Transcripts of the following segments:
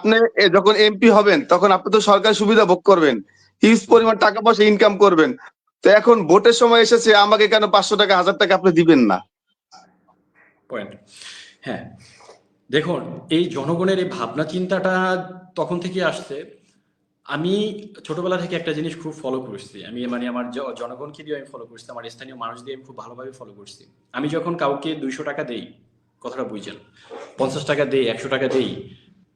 আপনি যখন এমপি হবেন, তখন আপনি তো সরকারি সুবিধা ভোগ করবেন। হিউজ পরিমাণ টাকা পয়সা ইনকাম করবেন। তো এখন ভোটের সময় এসেছে, আমাকে কেন পাঁচশো টাকা, হাজার টাকা আপনি দিবেন না? হ্যাঁ। দেখুন, এই জনগণের এই ভাবনা চিন্তাটা তখন থেকে আসছে। আমি ছোটবেলা থেকে একটা জিনিস খুব ফলো করছি। আমি মানে আমার জনগণকে দিয়ে আমি ফলো করছি, আমার স্থানীয় মানুষ দিয়ে আমি খুব ভালোভাবে ফলো করছি। আমি যখন কাউকে দুইশো টাকা দেই, কথাটা বুঝছেন, পঞ্চাশ টাকা দেই, একশো টাকা দেই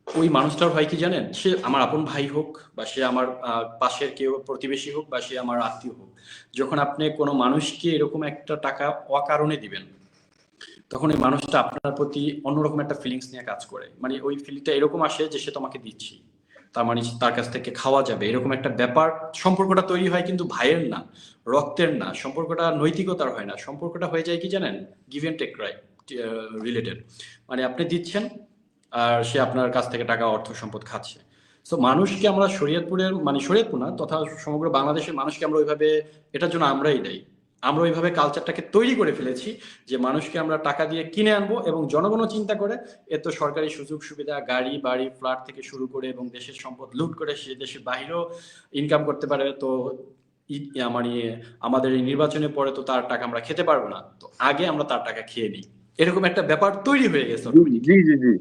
ওই মানুষটার হয় কি জানেন? সে আমার আপন ভাই হোক বা সে আমার পাশের কেউ প্রতিবেশী হোক বা সে আমার আত্মীয় হোক, যখন আপনি কোনো মানুষকে এরকম একটা টাকা অকারণে দিবেন, তখন ওই মানুষটা আপনার প্রতি অন্যরকম একটা ফিলিংস নিয়ে কাজ করে। মানে ওই ফিলিংটা এরকম আসে যে সে তোমাকে দিচ্ছি। তার মানে তার কাছ থেকে খাওয়া যাবে। এরকম একটা ব্যাপার সম্পর্কটা তৈরি হয় কিন্তু ভাইয়ের না, রক্তের না। সম্পর্কটা নৈতিকতার হয় না। সম্পর্কটা হয়ে যায় কি জানেন? গিভ টেক রাইট রিলেটেড মানে আপনি দিচ্ছেন সে আপনার কাছ থেকে টাকা, অর্থ, সম্পদ খাচ্ছে। সো মানুষকে আমরা শরীয়তপুরের মানে শরীয়তপুর না, তথা সমগ্র বাংলাদেশের মানুষকে আমরা ওইভাবে, এটার জন্য আমরাই দেই আমরা ওইভাবে কালচারটাকে তৈরি করে ফেলেছি যে মানুষকে আমরা টাকা দিয়ে কিনে আনব এবং জনগণও চিন্তা করে এত সরকারি সুযোগ সুবিধা, গাড়ি, বাড়ি ফ্ল্যাট থেকে শুরু করে এবং দেশের সম্পদ লুট করে সে দেশের বাহিরেও ইনকাম করতে পারে। তো মানে আমাদের এই নির্বাচনের পরে তো তার টাকা আমরা খেতে পারব না। তো আগে আমরা তার টাকা খেয়ে নিই। এরকম একটা ব্যাপার তৈরি হয়ে গেছে। জি জি জি।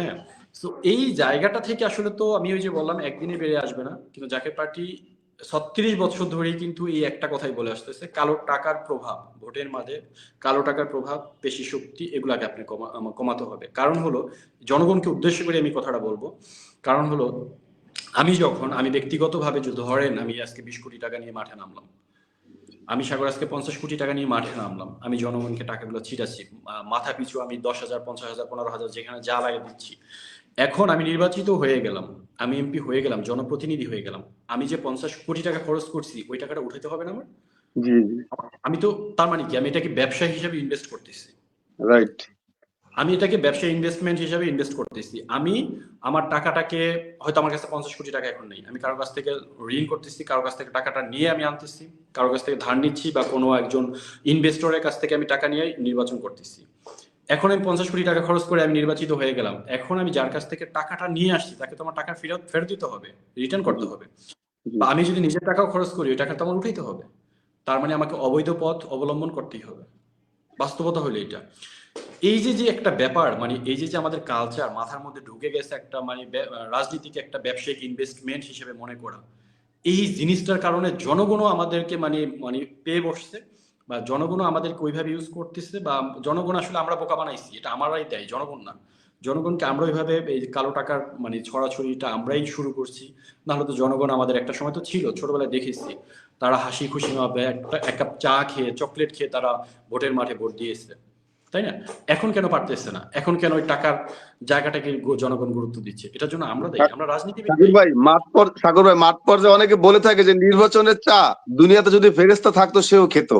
হ্যাঁ তো এই জায়গাটা থেকে আসলে তো আমি ওই যে বললাম, একদিনে বেড়ে আসবে না। কিন্তু জাকের পার্টি ছত্রিশ বছর ধরেই কিন্তু এই একটা কথাই বলে আসতেছে, কালো টাকার প্রভাব, ভোটের মাঝে কালো টাকার প্রভাব, পেশি শক্তি, এগুলাকে আপনি কমা- কমাতে হবে। কারণ হলো, জনগণকে উদ্দেশ্য করে আমি কথাটা বলব। কারণ হলো, আমি যখন, আমি ব্যক্তিগতভাবে ধরেন, আমি আজকে বিশ কোটি টাকা নিয়ে মাঠে নামলাম আমি সাগর আজকে পঞ্চাশ কোটি টাকা নিয়ে মাঠে নামলাম। আমি জনগণকে টাকাগুলো ছিটাচ্ছি। মাথা পিছু আমি দশ হাজার পঞ্চাশ হাজার পনেরো হাজার যেখানে যা লাগে দিচ্ছি। এখন আমি নির্বাচিত হয়ে গেলাম। আমি এমপি হয়ে গেলাম জনপ্রতিনিধি হয়ে গেলাম। আমি যে পঞ্চাশ কোটি টাকা খরচ করছি ওই টাকাটা উঠাতে হবে না আমার? জি জি। আমি তো তার মানে কি আমি এটাকে ব্যবসা হিসেবে ইনভেস্ট করতেছি। রাইট আমি এটাকে ব্যবসা ইনভেস্টমেন্ট হিসেবে ইনভেস্ট করতেছি। আমি আমার টাকাটাকে, হয়তো আমার কাছে পঞ্চাশ কোটি টাকা এখন নেই। আমি কারোর কাছ থেকে ঋণ করতেছি কারোর কাছ থেকে টাকাটা নিয়ে আমি আনতেছি কারোর কাছ থেকে ধার নিচ্ছি বা কোনো একজন ইনভেস্টরের কাছ থেকে আমি টাকা নিয়ে নির্বাচন করতেছি। এখন আমি পঞ্চাশ কোটি টাকা খরচ করে আমি নির্বাচিত হয়ে গেলাম। এখন আমি যার কাছ থেকে টাকাটা নিয়ে আসছি, তাকে তো আমার টাকা ফেরত ফেরত দিতে হবে রিটার্ন করতে হবে। বা আমি যদি নিজের টাকাও খরচ করি, ওই টাকা তো আমার উঠাইতে হবে। তার মানে আমাকে অবৈধ পথ অবলম্বন করতেই হবে। বাস্তবতা হলো এটা। এই যে যে একটা ব্যাপার মানে এই যে যে আমাদের কালচার মাথার মধ্যে ঢুকে গেছে একটা মানে রাজনীতিকে একটা ব্যবসায়িক ইনভেস্টমেন্ট হিসেবে মনে করা। এই জিনিসটার কারণে জনগণও আমাদেরকে মানে মানে পেয়ে বসছে বা জনগণও আমাদেরকে ওইভাবে ইউজ করতেছে বা জনগণ আসলে আমরা বোকা বানাইছি, এটা আমারাই দেয়, জনগণ না। জনগণকে আমরা ওইভাবে এই কালো টাকার মানে ছড়াছড়িটা আমরাই শুরু করছি, নাহলে তো জনগণ আমাদের একটা সময় তো ছিল, ছোটবেলায় দেখেছি। তারা হাসি খুশি ভাবে একটা, এক কাপ চা খেয়ে চকলেট খেয়ে তারা ভোটের মাঠে ভোট দিয়েছে। তাই না? এখন কেন পারতেছে না? এখন কেন ওই টাকার জায়গাটাকে জনগণ গুরুত্ব দিচ্ছে? এটার জন্য আমরা দেখি আমরা রাজনীতি সাগর ভাই মাঠ পর সাগর ভাই মাঠ পর্যায়ে অনেকে বলে থাকে যে নির্বাচনের চা দুনিয়াতে যদি ফেরেস্তা থাকতো সেও খেত।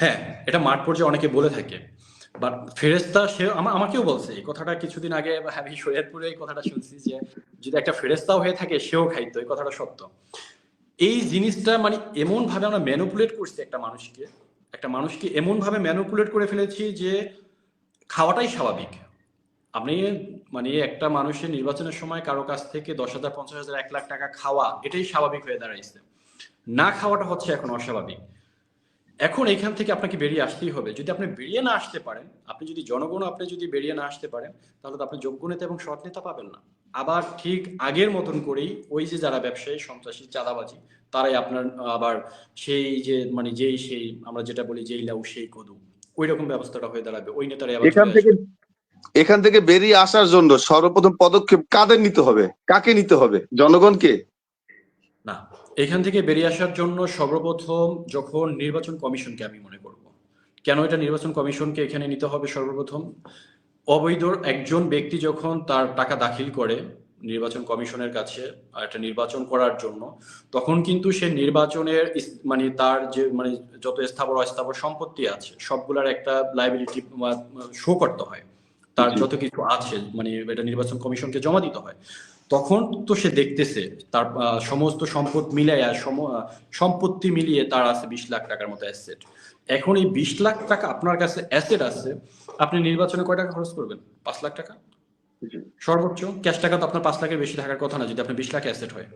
হ্যাঁ এটা মাঠ পর্যায়ে অনেকে বলে থাকে। বাট ফেরেস্তা সে আমা- আমাকেও বলছে এই কথাটা কিছুদিন আগে আমি শরীয়তপুরে এই কথাটা শুনছি যে যদি একটা ফেরেস্তাও হয়ে থাকে সেও খাইতো। এই কথাটা সত্য। এই জিনিসটা মানে এমন ভাবে আমরা ম্যানুপুলেট করছি একটা মানুষকে একটা মানুষকে এমন ভাবে ম্যানুপুলেট করে ফেলেছি যে খাওয়াটাই স্বাভাবিক। আপনি মানে একটা মানুষের নির্বাচনের সময় কারও কাছ থেকে দশ হাজার, পঞ্চাশ হাজার, এক লাখ টাকা খাওয়া এটাই স্বাভাবিক হয়ে দাঁড়াইছে। না খাওয়াটা হচ্ছে এখন অস্বাভাবিক। এখন এখান থেকে আপনাকে বেরিয়ে আসতেই হবে। যদি আপনি বেরিয়ে না আসতে পারেন, আপনি যদি জনগণ, আপনি যদি বেরিয়ে না আসতে পারেন, তাহলে তো আপনি যোগ্য নেতা এবং সৎ নেতা পাবেন না। আবার ঠিক আগের মতন করেই ওই যে যারা ব্যবসায়ী সন্ত্রাসী চাঁদাবাজি তারাই আপনার আবার সেই যে মানে যেই সেই আমরা যেটা বলি যেই লাউ সেই কদু ওই রকম ব্যবস্থাটা হয়ে দাঁড়াবে। ওই নেতারাই আবার এখান থেকে এখান থেকে বেরিয়ে আসার জন্য সর্বপ্রথম পদক্ষেপ কাদের নিতে হবে? কাকে নিতে হবে? জনগণকে? না এখান থেকে বেরিয়ে আসার জন্য সর্বপ্রথম যখন নির্বাচন কমিশনকে আমি মনে করব। কেন এটা নির্বাচন কমিশনকে এখানে নিতে হবে সর্বপ্রথম? অবৈধ একজন ব্যক্তি যখন তার টাকা দাখিল করে নির্বাচন কমিশনের কাছে একটা নির্বাচন করার জন্য তখন কিন্তু সে নির্বাচনের মানে তার যে মানে যত স্থাবর অস্থাবর সম্পত্তি আছে সবগুলার একটা লাইবিলিটি শো করতে হয়। তার যত কিছু আছে মানে এটা নির্বাচন কমিশনকে জমা দিতে হয়। তখন তো সে দেখতেছে তার সমস্ত সম্পদ মিলাইয়া সম- সম্পত্তি মিলিয়ে তার আছে বিশ লাখ টাকার মতো অ্যাসেট এখন এই বিশ লাখ টাকা আপনার কাছে অ্যাসেট আছে আপনি নির্বাচনে কয় টাকা খরচ করবেন? পাঁচ লাখ টাকা? সর্বোচ্চ? ক্যাশ টাকা তো আপনার পাঁচ লাখের বেশি থাকার কথা না যদি আপনার বিশ লাখ অ্যাসেট হয়।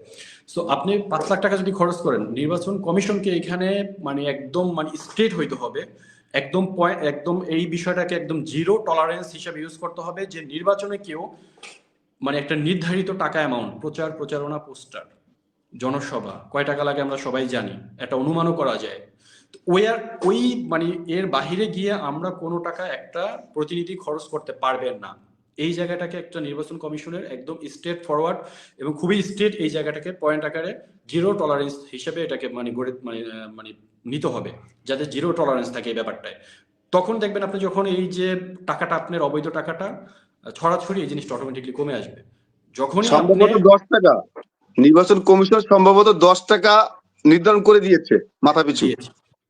সো আপনি পাঁচ লাখ টাকা যদি খরচ করেন নির্বাচন কমিশনকে এখানে মানে একদম মানে স্ট্রেট হইতে হবে। একদম একদম এই বিষয়টাকে একদম জিরো টলারেন্স হিসাবে ইউজ করতে হবে যে নির্বাচনে কেউ মানে একটা নির্ধারিত টাকা অ্যামাউন্ট প্রচার, প্রচারণা পোস্টার জনসভা, কয় টাকা লাগে আমরা সবাই জানি, একটা অনুমানও করা যায়। ওই আর, ওই মানে এর বাহিরে গিয়ে আমরা কোনো টাকা একটা প্রতিনিধি খরচ করতে পারবেন না। এই জায়গাটাকে একটা নির্বাচন কমিশনের একদম স্টেট ফরওয়ার্ড এবং খুবই স্টেট এই জায়গাটাকে পয়েন্ট আকারে জিরো টলারেন্স হিসেবে এটাকে মানে গড়ে মানে মানে নিতে হবে, যাতে জিরো টলারেন্স থাকে এই ব্যাপারটায়। তখন দেখবেন আপনি যখন এই যে টাকাটা, আপনার অবৈধ টাকাটা ছড়াছড়ি এই জিনিসটা অটোমেটিকলি কমে আসবে। যখনই সম্ভবত দশ টাকা। নির্বাচন কমিশন সম্ভবত দশ টাকা নির্ধারণ করে দিয়েছে মাথা পিছু।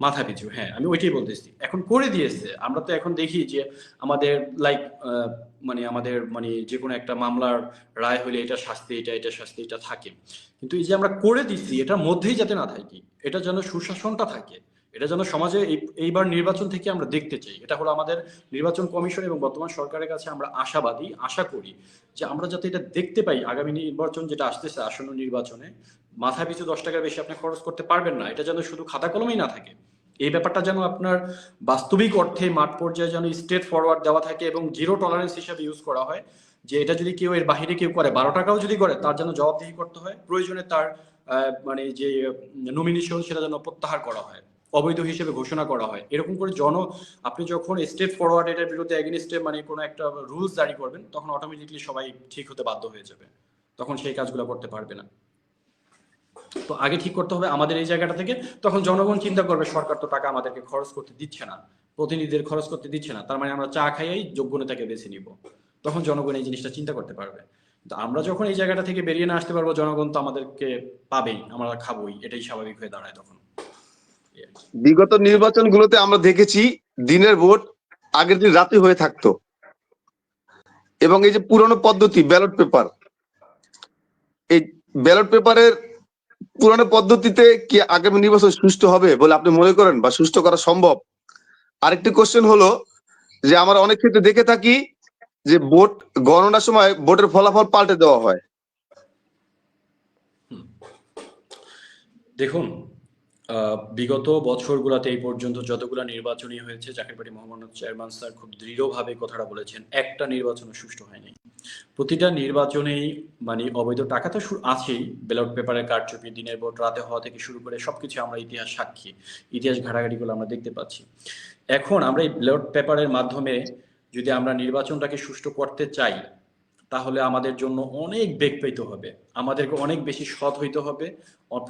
মাথা পিছু হ্যাঁ আমি ওইটাই বলতেছি। এখন করে দিয়েছে। আমরা তো এখন দেখি যে আমাদের লাইক মানে আমাদের মানে যে কোনো একটা মামলার রায় হলে এটা শাস্তি এটা এটা শাস্তি এটা থাকে। কিন্তু এই যে আমরা করে দিচ্ছি এটার মধ্যেই যাতে না থাকি এটা যেন সুশাসনটা থাকে এটা যেন সমাজে এই- এইবার নির্বাচন থেকে আমরা দেখতে চাই। এটা হলো আমাদের নির্বাচন কমিশন এবং বর্তমান সরকারের কাছে আমরা আশাবাদী, আশা করি যে আমরা যাতে এটা দেখতে পাই আগামী নির্বাচন যেটা আসতেছে আসন্ন নির্বাচনে মাথা পিছু দশ টাকার বেশি আপনি খরচ করতে পারবেন না। এটা যেন শুধু খাতা কলমেই না থাকে। এই ব্যাপারটা যেন আপনার বাস্তবিক অর্থে মাঠ পর্যায়ে যেন স্টেট ফরওয়ার্ড দেওয়া থাকে এবং জিরো টলারেন্স হিসাবে ইউজ করা হয়, যে এটা যদি কেউ এর বাহিরে কেউ করে, বারো টাকাও যদি করে, তার যেন জবাবদিহি করতে হয়, প্রয়োজনে তার মানে যে নমিনেশন সেটা যেন প্রত্যাহার করা হয়। অবৈধ হিসেবে ঘোষণা করা হয়। এরকম করে জন, আপনি যখন স্টেপ ফরওয়ার্ড এটার বিরুদ্ধে এগেনস্টে মানে কোনো একটা রুলস জারি করবেন, তখন অটোমেটিকলি সবাই ঠিক হতে বাধ্য হয়ে যাবে। তখন সেই কাজগুলো করতে পারবে না। তো আগে ঠিক করতে হবে আমাদের এই জায়গাটা থেকে, তখন জনগণ চিন্তা করবে, সরকার তো টাকা আমাদেরকে খরচ করতে দিচ্ছে না, প্রতিনিধিদের খরচ করতে দিচ্ছে না, তার মানে আমরা চা খাইয়াই যোগ্য নেতাকে বেছে নিব। তখন জনগণ এই জিনিসটা চিন্তা করতে পারবে। তো আমরা যখন এই জায়গাটা থেকে বেরিয়ে না আসতে পারব, জনগণ তো আমাদেরকে পাবেই, আমরা খাবোই, এটাই স্বাভাবিক হয়ে দাঁড়ায় তখন। বিগত নির্বাচন গুলোতে আমরা দেখেছি দিনের ভোট আগের দিন রাতে হয়ে থাকতো। এবং এই যে পুরনো পদ্ধতি, ব্যালট পেপার, এই ব্যালট পেপারের পুরনো পদ্ধতিতে কি আগামী নির্বাচন সুষ্ঠু হবে বলে আপনি মনে করেন বা সুষ্ঠু করা সম্ভব? আরেকটি কোশ্চেন হলো যে আমরা অনেক ক্ষেত্রে দেখে থাকি যে ভোট গণনার সময় ভোটের ফলাফল পাল্টে দেওয়া হয়। দেখুন বিগত বছরগুলোতে এই পর্যন্ত যতগুলো নির্বাচনী হয়েছে Zakir party Mohammad chairman sir খুব দৃঢ়ভাবে কথাটা বলেছেন, একটা নির্বাচন সুষ্ঠু হয়নি। প্রতিটা নির্বাচনেই মানে অবৈধ টাকা তো আছেই, ব্যালট পেপারের কারচুপি, দিনের ভোট, রাতে হওয়া থেকে শুরু করে সবকিছু আমরা ইতিহাস সাক্ষী, ইতিহাস ঘাটাঘাটিগুলো আমরা দেখতে পাচ্ছি। এখন আমরা এই ব্যালট পেপারের মাধ্যমে যদি আমরা নির্বাচনটাকে সুষ্ঠু করতে চাই তাহলে আমাদের জন্য অনেক বেগ পেতে হবে। আমাদেরকে অনেক বেশি সৎ হইতে হবে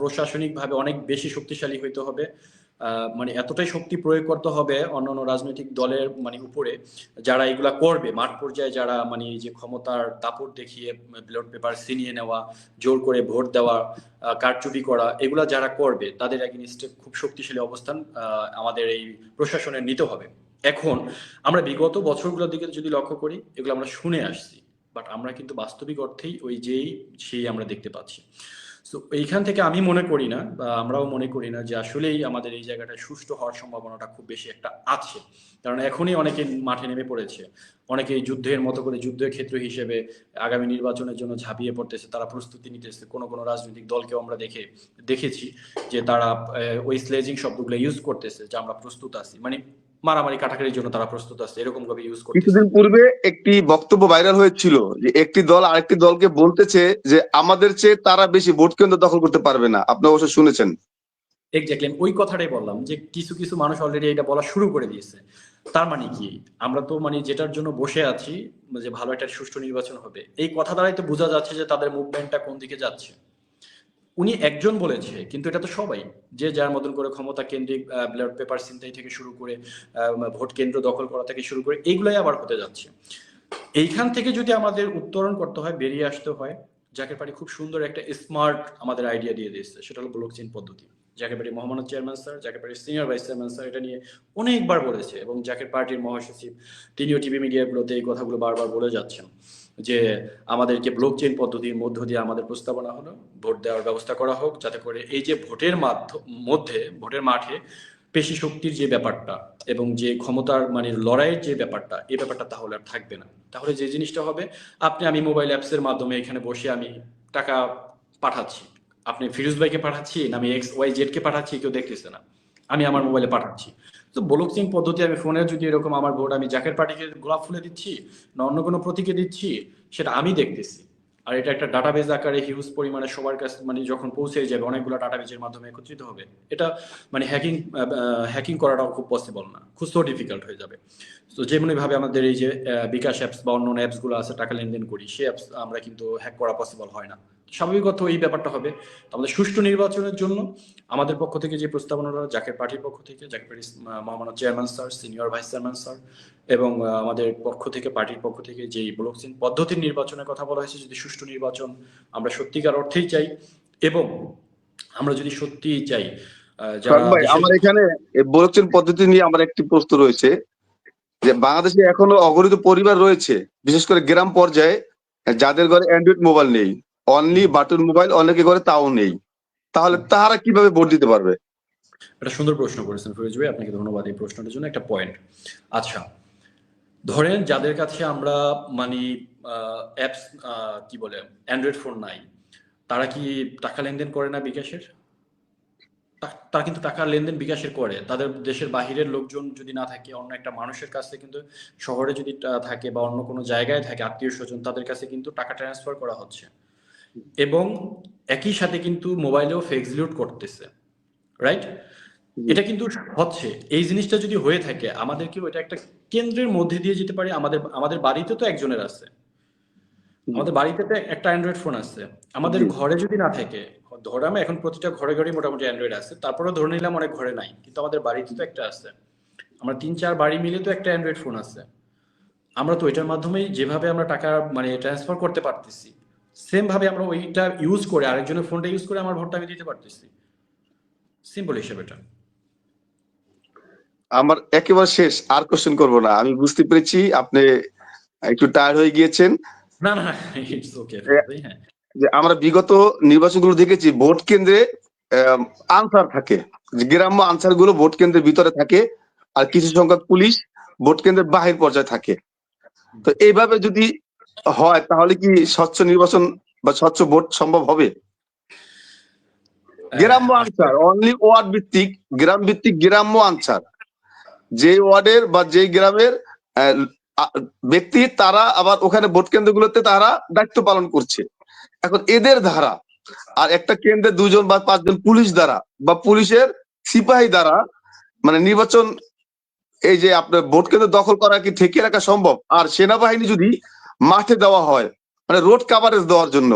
প্রশাসনিকভাবে অনেক বেশি শক্তিশালী হইতে হবে। মানে এতটাই শক্তি প্রয়োগ করতে হবে অন্যান্য রাজনৈতিক দলের মানে উপরে যারা এগুলা করবে। মাঠ পর্যায়ে যারা মানে যে ক্ষমতার দাপট দেখিয়ে ব্যালট পেপার ছিনিয়ে নেওয়া, জোর করে ভোট দেওয়া কারচুপি করা, এগুলা যারা করবে, তাদের এগেনিস্টে খুব শক্তিশালী অবস্থান আমাদের এই প্রশাসনের নিতে হবে। এখন আমরা বিগত বছরগুলোর দিকে যদি লক্ষ্য করি, এগুলো আমরা শুনে আসছি। বাট আমরা কিন্তু বাস্তবিক অর্থেই ওই যেই, সেই আমরা দেখতে পাচ্ছি। সো এইখান থেকে আমি মনে করি না, বা আমরাও মনে করি না যে আসলেই আমাদের এই জায়গাটা সুষ্ঠু হওয়ার সম্ভাবনাটা খুব বেশি একটা আছে। কারণ এখনই অনেকে মাঠে নেমে পড়েছে। অনেকে যুদ্ধের মতো করে যুদ্ধের ক্ষেত্র হিসেবে আগামী নির্বাচনের জন্য ঝাঁপিয়ে পড়তেছে, তারা প্রস্তুতি নিতেছে। কোনো কোনো রাজনৈতিক দলকেও আমরা দেখে, দেখেছি যে তারা ওই স্লেজিং শব্দগুলো ইউজ করতেছে, যে আমরা প্রস্তুত আছি। মানে মারামারি কাটাকাটির জন্য তারা প্রস্তুত আছে এরকম ভাবে ইউজ করতেছে কিছুদিন পূর্বে একটি বক্তব্য ভাইরাল হয়েছিল যে একটি দল আরেকটি দলকে বলতেছে যে আমাদের চেয়ে তারা বেশি ভোট কেন্দ্র দখল করতে পারবে না। আপনি অবশ্য শুনেছেন। এক্স্যাক্টলি ওই কথাটাই বললাম যে কিছু কিছু মানুষ অলরেডি এটা বলা শুরু করে দিয়েছে। তার মানে কি? আমরা তো মানে যেটার জন্য বসে আছি যে ভালো একটা সুষ্ঠু নির্বাচন হবে এই কথা দ্বারাই তো বোঝা যাচ্ছে যে তাদের মুভমেন্টটা কোন দিকে যাচ্ছে। উনি একজন বলেছে, কিন্তু এটা তো সবাই, যে যার মতন করে ক্ষমতা কেন্দ্রিক ব্যালট পেপার ছিনতাই থেকে শুরু করে ভোট কেন্দ্র দখল করা থেকে শুরু করে, এইগুলাই আবার হতে যাচ্ছে। এইখান থেকে যদি আমাদের উত্তরণ করতে হয়, বেরিয়ে আসতে হয়, জাকের পার্টি খুব সুন্দর একটা স্মার্ট আমাদের আইডিয়া দিয়ে দিয়েছে, সেটা হলো ব্লক চেইন পদ্ধতি। Zaker party Mohammad chairman sir Zaker পার্টির সিনিয়র ভাইস চেয়ারম্যান স্যার এটা নিয়ে অনেকবার বলেছে, এবং জাকের পার্টির মহাসচিব, তিনিও টিভি মিডিয়াগুলোতে এই কথাগুলো বারবার বলে যাচ্ছেন। যে আমাদেরকে ব্লক চেইন পদ্ধতির মধ্য দিয়ে আমাদের প্রস্তাবনা হলো, ভোট দেওয়ার ব্যবস্থা করা হোক, যাতে করে এই যে ভোটের মাধ্য ভোটের মাঠে পেশি শক্তির যে ব্যাপারটা এবং যে ক্ষমতার মানে লড়াইয়ের যে ব্যাপারটা, এই ব্যাপারটা তাহলে আর থাকবে না। তাহলে যে জিনিসটা হবে, আপনি আমি মোবাইল অ্যাপসের মাধ্যমে এখানে বসে আমি টাকা পাঠাচ্ছি। আপনি ফিরোজ ভাইকে পাঠাচ্ছি না আমি এক্স ওয়াই জেড কে পাঠাচ্ছি, কেউ দেখতেছে না। আমি আমার মোবাইলে পাঠাচ্ছি। তো ব্লক চেইন পদ্ধতি আমি ফোনে যদি এরকম আমার ভোট আমি জাকের পার্টিকে গোলাপ ফুলে দিচ্ছি না অন্য কোনো প্রতীকে দিচ্ছি, সেটা আমি দেখতেছি। আর এটা একটা ডাটাবেজ আকারে হিউজ পরিমাণে সবার কাছে মানে যখন পৌঁছে যাবে, অনেকগুলো ডাটাবেজের মাধ্যমে একত্রিত হবে। এটা মানে হ্যাকিং হ্যাকিং করাটাও খুব পসিবল না, খুব ডিফিকাল্ট হয়ে যাবে। তো যেমনি ভাবে আমাদের এই যে বিকাশ অ্যাপস বা অন্য অ্যাপসগুলো আছে, টাকা লেনদেন করি সে অ্যাপস আমরা কিন্তু হ্যাক করা পসিবল হয় না। স্বাভাবিকত এই ব্যাপারটা হবে। তো আমাদের সুষ্ঠু নির্বাচনের জন্য আমাদের পক্ষ থেকে যে প্রস্তাবনাটা জাকের পার্টির পক্ষ থেকে জাকের পার্টির মহামান্য chairman sir senior vice chairman sir এবং আমাদের পক্ষ থেকে পার্টির পক্ষ থেকে যে ব্লকচেন পদ্ধতির নির্বাচনের কথা বলা হয়েছে যদি সুষ্ঠু নির্বাচন আমরা সত্যিকার অর্থেই চাই এবং আমরা যদি সত্যিই চাই আমার এখানে ব্লকচেন পদ্ধতি নিয়ে আমার একটি প্রশ্ন রয়েছে যে বাংলাদেশে এখনও অগণিত পরিবার রয়েছে বিশেষ করে গ্রাম পর্যায়ে যাদের ঘরে অ্যান্ড্রয়েড মোবাইল নেই। অনলি বাটন মোবাইল অনেকে করে তাও নেই। তাহলে তারা কীভাবে ভোট দিতে পারবে? একটা সুন্দর প্রশ্ন করেছেন ফিরোজ ভাই আপনাকে ধন্যবাদ এই প্রশ্নটার জন্য। একটা পয়েন্ট আচ্ছা ধরেন যাদের কাছে আমরা মানে অ্যাপস কি বলে অ্যান্ড্রয়েড ফোন নাই তারা কি টাকা লেনদেন করে না বিকাশের? তারা কিন্তু টাকা লেনদেন বিকাশের করে। তাদের দেশের বাহিরের লোকজন যদি না থাকে অন্য একটা মানুষের কাছে কিন্তু শহরে যদি থাকে বা অন্য কোনো জায়গায় থাকে আত্মীয় স্বজন তাদের কাছে কিন্তু টাকা ট্রান্সফার করা হচ্ছে। এবং একই সাথে কিন্তু মোবাইলেও ফেক্সিলিউট করতেছে রাইট এটা কিন্তু হচ্ছে। এই জিনিসটা যদি হয়ে থাকে আমাদেরকেও এটা একটা কেন্দ্রের মধ্যে দিয়ে যেতে পারে। আমাদের আমাদের বাড়িতে তো একজনের আছে। আমাদের বাড়িতে তো একটা অ্যান্ড্রয়েড ফোন আছে। আমাদের ঘরে যদি না থাকে ধরে আমি এখন প্রতিটা ঘরে ঘরে মোটামুটি অ্যান্ড্রয়েড আছে। তারপরে ধরে নিলাম অনেক ঘরে নাই কিন্তু আমাদের বাড়িতে তো একটা আছে। আমরা তিন চার বাড়ি মিলে তো একটা অ্যান্ড্রয়েড ফোন আছে। আমরা তো ওইটার মাধ্যমেই যেভাবে আমরা টাকা মানে ট্রান্সফার করতে পারতেছি সেম ভাবে আমরা ওইটা ইউজ করে আরেকজনের ফোনটা ইউজ করে আমার ভোটটা আমি দিতে পারতেছি। সিম্পল হিসেবে এটা। আমার একেবারে শেষ আর কোশ্চেন করব না। আমি বুঝতে পেরেছি আপনি একটু টায়ার্ড হয়ে গিয়েছেন। না না ইটস ওকে হ্যাঁ। যে আমরা বিগত নির্বাচনগুলো দেখেছি ভোট কেন্দ্রে আনসার থাকে। গ্রাম্য আনসারগুলো ভোট কেন্দ্রের ভিতরে থাকে আর কিছু সংখ্যক পুলিশ ভোট কেন্দ্রের বাহির পর্যায়ে থাকে। তো এইভাবে যদি হয় তাহলে কি স্বচ্ছ নির্বাচন বা স্বচ্ছ ভোট সম্ভব হবে? গ্রাম্য আনসার অনলি ওয়ার্ড ভিত্তিক গ্রাম ভিত্তিক গ্রাম্য আনসার। যে ওয়ার্ডের বা যে গ্রামের ব্যক্তি তারা আবার ওখানে ভোট কেন্দ্রগুলোতে তারা দায়িত্ব পালন করছে। এখন এদের ধারা আর একটা কেন্দ্রে দুজন বা পাঁচজন পুলিশ দ্বারা বা পুলিশের সিপাহী দ্বারা মানে নির্বাচন এই যে আপনার ভোট কেন্দ্র দখল করা কি ঠেকিয়ে রাখা সম্ভব? আর সেনাবাহিনী যদি মাঠে দেওয়া হয়। মানে রোড কাভারেজ দেওয়ার জন্য।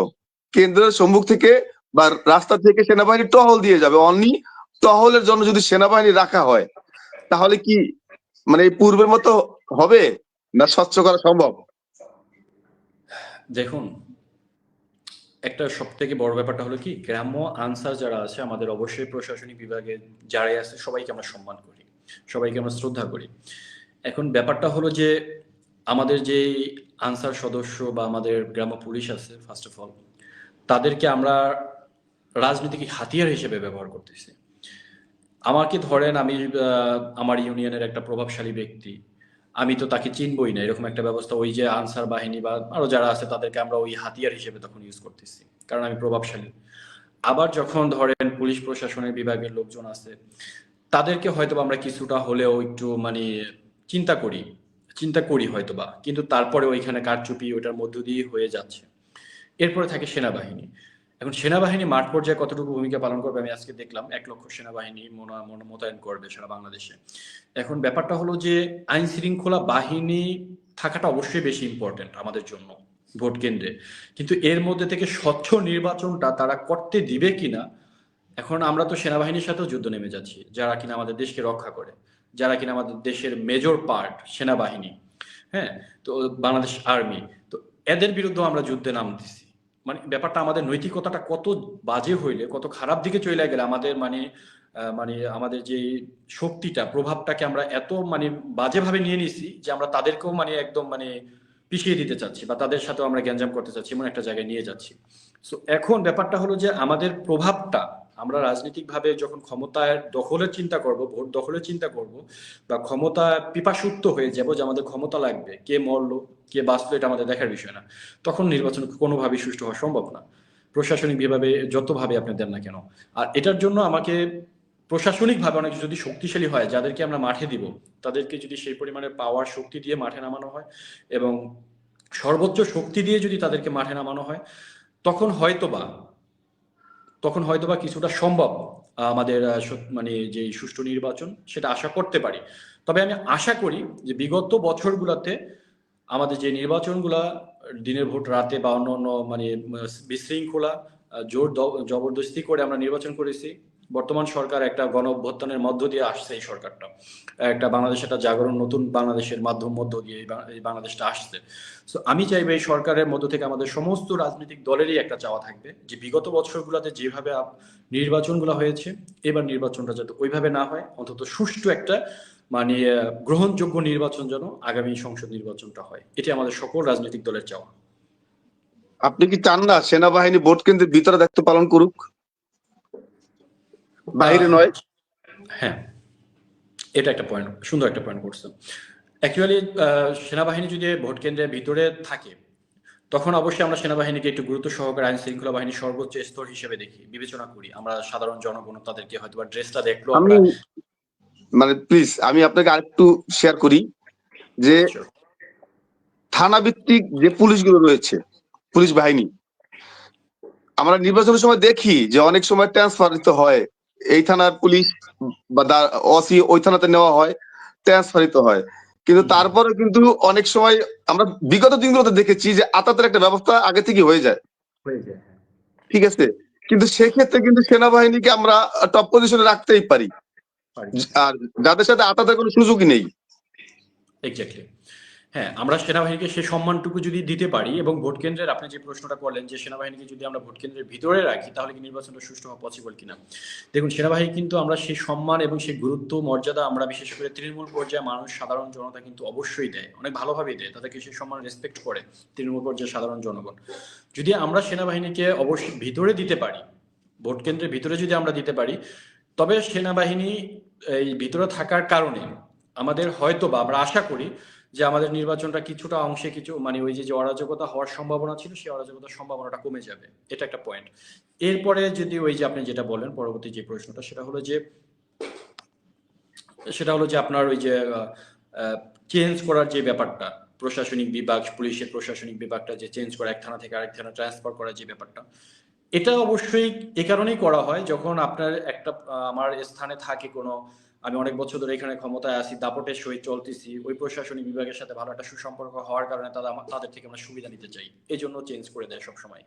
কেন্দ্রের সম্মুখ থেকে বা রাস্তা থেকে সেনাবাহিনী টহল দিয়ে যাবে। অনলি টহলের জন্য যদি সেনাবাহিনী রাখা হয়, তাহলে কি মানে এই পূর্বের মতো হবে না স্বচ্ছ করা সম্ভব? দেখুন, একটা সব থেকে বড় ব্যাপারটা হলো কি, গ্রাম্য আনসার যারা আছে, আমাদের অবশ্যই প্রশাসনিক বিভাগে যারাই আছে, সবাইকে আমরা সম্মান করি। সবাইকে আমরা শ্রদ্ধা করি। এখন ব্যাপারটা হলো যে, আমাদের যে আনসার সদস্য বা আমাদের গ্রাম্য পুলিশ আছে ফার্স্ট অফ অল তাদেরকে আমরা রাজনৈতিক হাতিয়ার হিসেবে ব্যবহার করতেছি। আমাকে ধরেন আমি আমার ইউনিয়নের একটা প্রভাবশালী ব্যক্তি, আমি তো তাকে চিনবই না, এরকম একটা ব্যবস্থা ওই যে আনসার বাহিনী বা আরও যারা আছে তাদেরকে আমরা ওই হাতিয়ার হিসেবে তখন ইউজ করতেছি, কারণ আমি প্রভাবশালী। আবার যখন ধরেন পুলিশ প্রশাসনের বিভাগের লোকজন আছে, তাদেরকে হয়তো আমরা কিছুটা হলেও একটু মানে চিন্তা করি চিন্তা করি হয়তোবা, কিন্তু তারপরে ওইখানে কারচুপি ওটার মধ্য দিয়ে হয়ে যাচ্ছে। এরপরে থাকে সেনাবাহিনী। এখন সেনাবাহিনী মাঠ পর্যায়ে কতটুকু ভূমিকা পালন করবে আমি আজকে দেখলাম, এক লক্ষ সেনাবাহিনী মোতায়েন করবে সারা বাংলাদেশে। এখন ব্যাপারটা হলো যে আইন শৃঙ্খলা বাহিনী থাকাটা অবশ্যই বেশি ইম্পর্টেন্ট আমাদের জন্য ভোট কেন্দ্রে। কিন্তু এর মধ্যে থেকে স্বচ্ছ নির্বাচনটা তারা করতে দিবে কিনা, এখন আমরা তো সেনাবাহিনীর সাথেও যুদ্ধ নেমে যাচ্ছি, যারা কিনা আমাদের দেশকে রক্ষা করে। যারা কিনা আমাদের দেশের মেজর পার্ট সেনাবাহিনী হ্যাঁ? তো বাংলাদেশ আর্মি তো এদের বিরুদ্ধে আমরা যুদ্ধে নাম নামতেছি মানে ব্যাপারটা আমাদের নৈতিকতাটা কত বাজে হইলে, কত খারাপ দিকে চলে গেলে আমাদের মানে মানে আমাদের যে শক্তিটা, প্রভাবটাকে আমরা এত মানে বাজেভাবে নিয়ে নিছি যে আমরা তাদেরকেও মানে একদম মানে পিছিয়ে দিতে চাচ্ছি বা তাদের সাথেও আমরা গ্যাঞ্জাম করতে চাচ্ছি, এমন একটা জায়গায় নিয়ে যাচ্ছি। সো এখন ব্যাপারটা হলো যে আমাদের প্রভাবটা আমরা রাজনৈতিকভাবে যখন ক্ষমতায় দখলের চিন্তা করব, ভোট দখলের চিন্তা করব, বা ক্ষমতা পিপাসুপ্ত হয়ে যাব যে আমাদের ক্ষমতা লাগবে, কে মরলো, কে বাঁচলো এটা আমাদের দেখার বিষয় না, তখন নির্বাচন কোনোভাবেই সুষ্ঠু হওয়া সম্ভব না। প্রশাসনিকভাবে যতভাবে আপনি দেন না কেন। আর এটার জন্য আমাকে প্রশাসনিকভাবে অনেক যদি শক্তিশালী হয়, যাদেরকে আমরা মাঠে দিব, তাদেরকে যদি সেই পরিমাণে পাওয়ার শক্তি দিয়ে মাঠে নামানো হয়, এবং সর্বোচ্চ শক্তি দিয়ে যদি তাদেরকে মাঠে নামানো হয়, তখন হয়তোবা তখন হয়তোবা কিছুটা সম্ভব আমাদের মানে যে সুষ্ঠু নির্বাচন সেটা আশা করতে পারি। তবে আমি আশা করি যে বিগত বছরগুলোতে আমাদের যে নির্বাচনগুলা, দিনের ভোট রাতে বা অন্য অন্য মানে বিশৃঙ্খলা জোর জবরদস্তি করে আমরা নির্বাচন করেছি বর্তমান সরকার একটা গণ অভ্যুত্থানের মধ্য দিয়ে আসছে এই সরকারটা। একটা বাংলাদেশ, একটা জাগরণ, নতুন বাংলাদেশের মাধ্যম মধ্য দিয়ে এই বাংলাদেশটা আসছে। তো আমি চাইব এই সরকারের মধ্য থেকে আমাদের সমস্ত রাজনৈতিক দলেরই একটা চাওয়া থাকবে যে বিগত বছরগুলোতে যেভাবে নির্বাচনগুলো হয়েছে, এবার নির্বাচনটা যাতে ওইভাবে না হয়, অন্তত সুষ্ঠু একটা মানে গ্রহণযোগ্য নির্বাচন যেন আগামী সংসদ নির্বাচনটা হয়। এটি আমাদের সকল রাজনৈতিক দলের চাওয়া। আপনি কি চান না সেনাবাহিনী ভোট কেন্দ্রের ভিতরে দায়িত্ব পালন করুক? বাইরে নয়। হ্যাঁ এটা একটা পয়েন্ট সুন্দর একটা পয়েন্ট করছেন অ্যাকচুয়ালি সেনাবাহিনী যদি ভোট কেন্দ্রের ভিতরে থাকে তখন অবশ্যই আমরা সেনাবাহিনীকে একটু গুরুত্ব সহকারে আইন শৃঙ্খলা বাহিনীর সর্বোচ্চ স্তর হিসেবে দেখি বিবেচনা করি। আমরা সাধারণ জনগণ তাদেরকে হয়তো বা ড্রেসটা দেখল আমরা মানে প্লিজ আমি আপনাকে আরেকটু শেয়ার করি যে থানা ভিত্তিক যে পুলিশগুলো রয়েছে পুলিশ বাহিনী আমরা নির্বাচনের সময় দেখি যে অনেক সময় ট্রান্সফার হয়। এই থানার পুলিশ বা অসি ওই থানাতে নেওয়া হয় ট্রান্সফারিত হয়। কিন্তু। তারপরে কিন্তু অনেক সময় আমরা বিগত দিনগুলোতে দেখেছি যে আতাতের একটা ব্যবস্থা আগে থেকে হয়ে যায়। ঠিক আছে? কিন্তু সেক্ষেত্রে কিন্তু সেনাবাহিনীকে আমরা টপ পজিশনে রাখতেই পারি। আর যাদের সাথে আতাতের কোনো সুযোগই নেই। এক্স্যাক্টলি হ্যাঁ আমরা সেনাবাহিনীকে সে সম্মানটুকু যদি দিতে পারি এবং ভোট কেন্দ্রের আপনি যে প্রশ্নটা করলেন যে সেনাবাহিনীকে যদি আমরা ভোট কেন্দ্রের ভিতরে রাখি, তাহলে কি নির্বাচনটা সুষ্ঠু হওয়া পসিবল কিনা? দেখুন, সেনাবাহিনী কিন্তু আমরা সেই সম্মান এবং সেই গুরুত্ব, মর্যাদা আমরা বিশেষ করে তৃণমূল পর্যায়ে মানুষ, সাধারণ জনতা কিন্তু অবশ্যই দেয়। অনেক ভালোভাবেই দেয়, তাদেরকে সেই সম্মান রেসপেক্ট করে তৃণমূল পর্যায়ে সাধারণ জনগণ। যদি আমরা সেনাবাহিনীকে অবশ্যই ভিতরে দিতে পারি, ভোট কেন্দ্রের ভিতরে যদি আমরা দিতে পারি, তবে সেনাবাহিনী এই ভিতরে থাকার কারণে আমাদের হয়তো বা আমরা আশা করি যে আমাদের নির্বাচনটা কিছুটা অংশে কিছু মানে ওই যে অরাজকতা হওয়ার সম্ভাবনা ছিল, সেই অরাজকতার সম্ভাবনাটা কমে যাবে। এটা একটা পয়েন্ট এরপরে যদি ওই যে আপনি যেটা বলেন, পরবর্তী যে প্রশ্নটা, সেটা হলো যে, সেটা হলো যে আপনার ওই যে চেঞ্জ করার যে ব্যাপারটা, প্রশাসনিক বিভাগ, পুলিশের প্রশাসনিক বিভাগটা যে চেঞ্জ করা, এক থানা থেকে আরেক থানা ট্রান্সফার করার যে ব্যাপারটা, এটা অবশ্যই এ কারণেই করা হয় যখন আপনার একটা আমার স্থানে থাকে কোনো আমি অনেক বছর ধরে এখানে ক্ষমতায় আছি, দাপটের সহিত চলতেছি। ওই প্রশাসনিক বিভাগের সাথে ভালো একটা সুসম্পর্ক হওয়ার কারণে তারা তাদের থেকে আমরা সুবিধা নিতে চাই। এই জন্য চেঞ্জ করে দেয় সবসময়।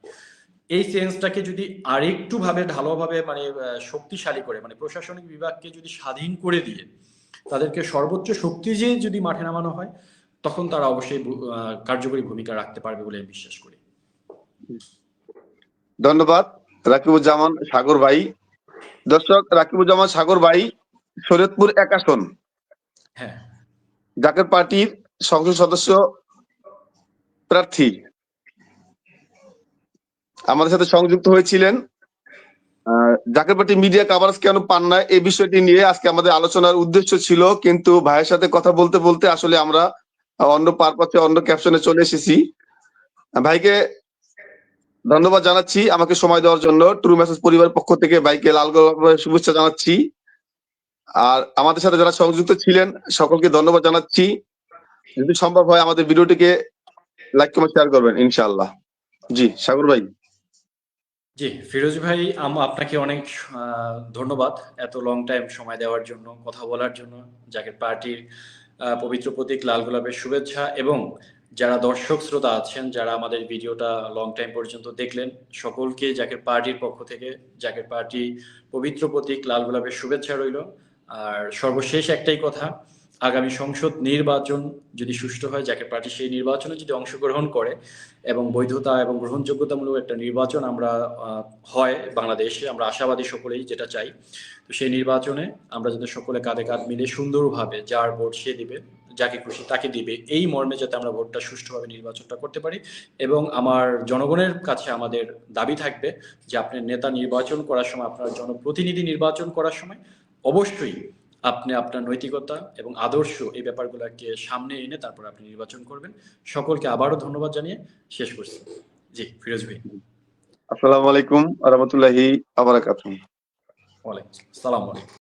এই চেঞ্জটাকে যদি আরেকটু ভাবে ভালোভাবে মানে শক্তিশালী করে মানে প্রশাসনিক বিভাগকে যদি স্বাধীন করে দিয়ে তাদেরকে সর্বোচ্চ শক্তি যে যদি মাঠে নামানো হয়, তখন তারা অবশ্যই কার্যকরী ভূমিকা রাখতে পারবে বলে আমি বিশ্বাস করি। ধন্যবাদ। রাকিবুজ্জামান সাগর ভাই। দর্শক, রাকিবুজ্জামান সাগর ভাই শরীয়তপুর এক আসন। হ্যাঁ। জাকের পার্টির সংসদ সদস্য প্রার্থী। আমাদের সাথে সংযুক্ত হয়েছিলেন জাকের পার্টি মিডিয়া কাভারেজ কেন পান না এই বিষয়টি নিয়ে আজকে আমাদের আলোচনার উদ্দেশ্য ছিল কিন্তু ভাইয়ের সাথে কথা বলতে বলতে আসলে আমরা অন্য পারপাসে অন্য ক্যাপশনে চলে এসেছি। ভাইকে ধন্যবাদ জানাচ্ছি আমাকে সময় দেওয়ার জন্য। ট্রু মেসেজ পরিবার পক্ষ থেকে ভাইকে লাল শুভেচ্ছা জানাচ্ছি। আর আমাদের সাথে যারা সংযুক্ত ছিলেন, সকলকে ধন্যবাদ জানাচ্ছি। যদি সম্ভব হয় আমাদের ভিডিওটিকে লাইক কমেন্ট শেয়ার করবেন, ইনশাআল্লাহ। জি, সাগর ভাই। জি, ফিরোজ ভাই আপনাকে অনেক ধন্যবাদ এত লং টাইম সময় দেওয়ার জন্য, কথা বলার জন্য। জাকের পার্টির পবিত্র প্রতীক, লাল গোলাপের শুভেচ্ছা এবং যারা দর্শক শ্রোতা আছেন, যারা আমাদের ভিডিওটা লং টাইম পর্যন্ত দেখলেন, সকলকে জাকের পার্টির পক্ষ থেকে, জাকের পার্টি পবিত্র প্রতীক, লাল গোলাপের শুভেচ্ছা রইল। আর সর্বশেষ একটাই কথা, আগামী সংসদ নির্বাচন যদি সুষ্ঠু হয় জাকের পার্টি সেই নির্বাচনে যদি অংশগ্রহণ করে এবং বৈধতা এবং গ্রহণযোগ্যতামূলক একটা নির্বাচন আমরা হয় বাংলাদেশে, আমরা আশাবাদী সকলেই যেটা চাই, তো সেই নির্বাচনে আমরা যাতে সকলে কাঁধে কাঁধ মিলে সুন্দরভাবে যার ভোট সে দিবে, যাকে খুশি তাকে দিবে, এই মর্মে যাতে আমরা ভোটটা সুষ্ঠুভাবে নির্বাচনটা করতে পারি এবং আমার জনগণের কাছে আমাদের দাবি থাকবে যে আপনার নেতা নির্বাচন করার সময়, আপনার জনপ্রতিনিধি নির্বাচন করার সময় অবশ্যই আপনি আপনার নৈতিকতা এবং আদর্শ এই ব্যাপারগুলোকে সামনে এনে তারপর আপনি নির্বাচন করবেন। সকলকে আবারও ধন্যবাদ জানিয়ে শেষ করছি। জি ফিরোজ ভাই। আসসালামু আলাইকুম রহমতুল্লাহি আবরাকাতুহ ওয়ালাইকুম আসসালাম। সালাম আলাইকুম।